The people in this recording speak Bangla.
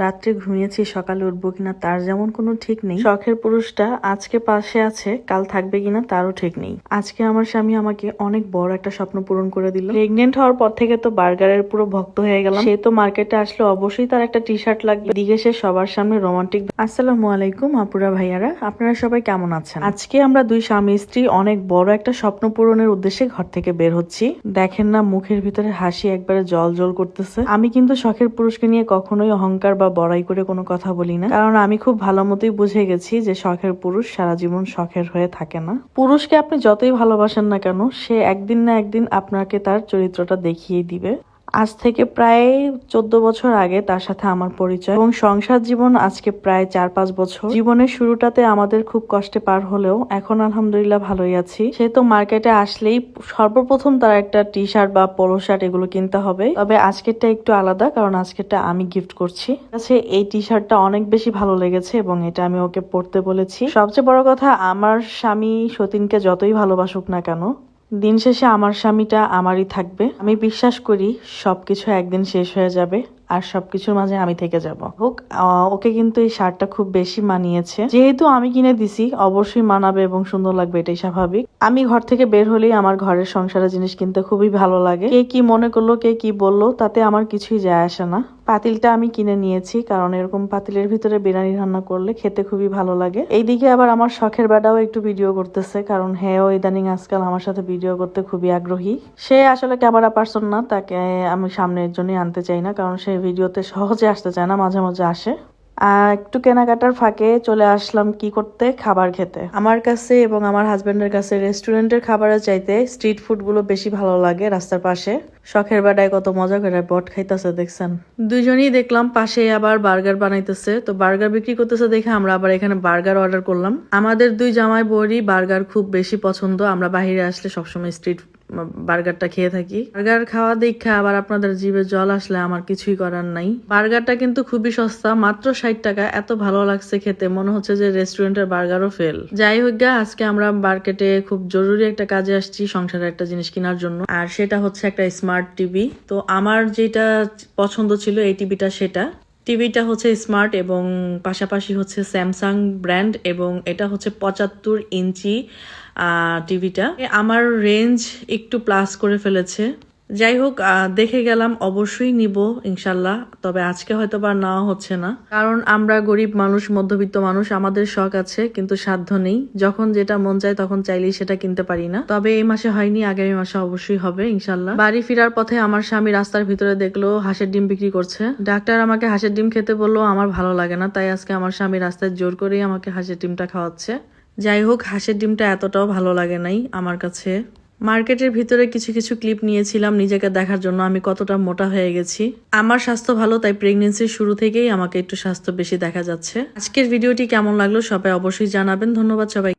রাত্রে ঘুমিয়েছি, সকালে উঠবো কিনা তার যেমন কোনো ঠিক নেই। শখের পুরুষটা আজকে পাশে আছে, কাল থাকবে কিনা তারও ঠিক নেই। আজকে আমার স্বামী আমাকে অনেক বড় একটা স্বপ্ন পূরণ করে দিল। প্রেগনেন্ট হওয়ার পর থেকে তো বার্গারের পুরো ভক্ত হয়ে গেলাম। সে তো মার্কেটে আসলে, অবশ্যই তার একটা টি শার্ট লাগবে। দিকে সে সবার সামনে রোমান্টিক আসসালামু আলাইকুম, আপুরা ভাইয়ারা। আপনারা সবাই কেমন আছেন? আজকে আমরা দুই স্বামী স্ত্রী অনেক বড় একটা স্বপ্ন পূরণের উদ্দেশ্যে ঘর থেকে বের হচ্ছি। দেখেন না, মুখের ভিতরে হাসি একবারে জল জল করতেছে। আমি কিন্তু শখের পুরুষকে নিয়ে কখনোই অহংকার বা বড়াই করে কোনো কথা বলি না। কারণ আমি খুব ভালো মতোই বুঝে গেছি যে শখের পুরুষ সারা জীবন শখের হয়ে থাকে না। পুরুষকে আপনি যতই ভালোবাসেন না কেন, সে একদিন না একদিন আপনাকে তার চরিত্রটা দেখিয়ে দিবে। আজ থেকে প্রায় চোদ্দ বছর আগে তার সাথে আমার পরিচয় এবং সংসার জীবন আজকে প্রায় চার পাঁচ বছর। জীবনের শুরুটাতে আমাদের খুব কষ্টে পার হলেও এখন আলহামদুলিল্লাহ ভালোই আছি। সে তো মার্কেটে আসলেই সর্বপ্রথম তার একটা টি শার্ট বা পোলো শার্ট এগুলো কিনতে হবে। তবে আজকেরটা একটু আলাদা, কারণ আজকেরটা আমি গিফট করছি। কাছে এই টি শার্টটা অনেক বেশি ভালো লেগেছে এবং এটা আমি ওকে পরতে বলেছি। সবচেয়ে বড় কথা, আমার স্বামী সতীনকে যতই ভালোবাসুক না কেন দিন শেষে আমার স্বামীটা আমারই থাকবে। আমি বিশ্বাস করি সবকিছু একদিন শেষ হয়ে যাবে আর সবকিছুর মাঝে আমি থেকে যাব। হোক ওকে কিন্তু এই শার্টটা খুব বেশি মানিয়েছে। যেহেতু আমি কিনে দিছি, অবশ্যই মানাবে এবং সুন্দর লাগবে, এটাই স্বাভাবিক। আমি ঘর থেকে বের হলেই আমার ঘরের সংসারের জিনিস কিনতে খুবই ভালো লাগে। কে কি মনে করল, কে কি বলল, তাতে আমার কিছুই যায় আসে না। পাতিলটা আমি কিনে নিয়েছি, কারণ এরকম পাতিলের ভিতরে বিরিয়ানি রান্না করলে খেতে খুবই ভালো লাগে। এইদিকে আবার আমার শখের বেটাও একটু ভিডিও করতেছে, কারণ হ্যাঁ ইদানিং আজকাল আমার সাথে ভিডিও করতে খুবই আগ্রহী। সে আসলে ক্যামেরা পার্সন না, তাকে আমি সামনের জন্যই আনতে চাই না, কারণ সে ভিডিওতে সহজে আসতে চায় না, মাঝে মাঝে আসে। একটু কেনাকাটার ফাঁকে চলে আসলাম কি করতে? খাবার খেতে। আমার কাছে এবং আমার হাজবেন্ডের কাছে রেস্টুরেন্টের খাবারের চাইতে স্ট্রিট ফুডগুলো বেশি ভালো লাগে রাস্তার পাশে। শখের বেড়ায় কত মজা করে বট খাইতেছে, দেখছেন? দুইজনই দেখলাম পাশে আবার বার্গার বানাইতেছে। তো বার্গার বিক্রি করতেছে দেখে আমরা আবার এখানে বার্গার অর্ডার করলাম। আমাদের দুই জামাই বউরই বার্গার খুব বেশি পছন্দ, আমরা বাহিরে আসলে সবসময় স্ট্রিট বার্গারটা খেয়ে থাকি। বার্গার খাওয়া দেখা আবার আপনাদের জিভে জল আসলে আমার কিছুই করার নাই। বার্গারটা কিন্তু খুবই সস্তা, মাত্র ষাট টাকা। এত ভালো লাগছে খেতে, মনে হচ্ছে যে রেস্টুরেন্টের বার্গারও ফেল যাই হোক গা, আজকে আমরা মার্কেটে খুব জরুরি একটা কাজে আসছি সংসারে একটা জিনিস কেনার জন্য। আর সেটা হচ্ছে একটা স্মার্ট টিভি তো আমার যেটা পছন্দ ছিল এই টিভিটা সেটা। টিভিটা হচ্ছে স্মার্ট এবং পাশাপাশি হচ্ছে স্যামসাং ব্র্যান্ড এবং এটা হচ্ছে পঁচাত্তর ইঞ্চি টিভিটা। আমার রেঞ্জ একটু প্লাস করে ফেলেছে। যাই হোক দেখে গেলাম, অবশ্যই নিব, ইনশাল্লাহ। তবে আজকে হয়তো বা নেওয়া হচ্ছে না। কারণ আমরা গরিব মানুষ, মধ্যবিত্ত মানুষ, আমাদের শখ আছে, কিন্তু সাধ্য নেই। যখন যেটা মন চায়, তখন চাইলেই সেটা কিনতে পারি না। তবে এই মাসে হয়নি, আগামী মাসে অবশ্যই হবে, ইনশাল্লাহ। বাড়ি ফেরার পথে আমার স্বামী রাস্তার ভিতরে দেখল, হাঁসের ডিম বিক্রি করছে। ডাক্তার আমাকে হাঁসের ডিম খেতে বলল, আমার ভালো লাগে না। তাই আজকে আমার স্বামী রাস্তায় জোর করেই আমাকে হাঁসের ডিমটা খাওয়াচ্ছে। যাই হোক, হাঁসের ডিমটা এতটাও ভালো লাগে নাই আমার কাছে। মার্কেটের ভিতরে কিছু কিছু ক্লিপ নিয়েছিলাম নিজেকে দেখার জন্য, আমি কতটা মোটা হয়ে গেছি। আমার স্বাস্থ্য ভালো, তাই প্রেগনেন্সির শুরু থেকেই আমাকে একটু স্বাস্থ্য বেশি দেখা যাচ্ছে। আজকের ভিডিওটি কেমন লাগল সবাই অবশ্যই জানাবেন। ধন্যবাদ সবাই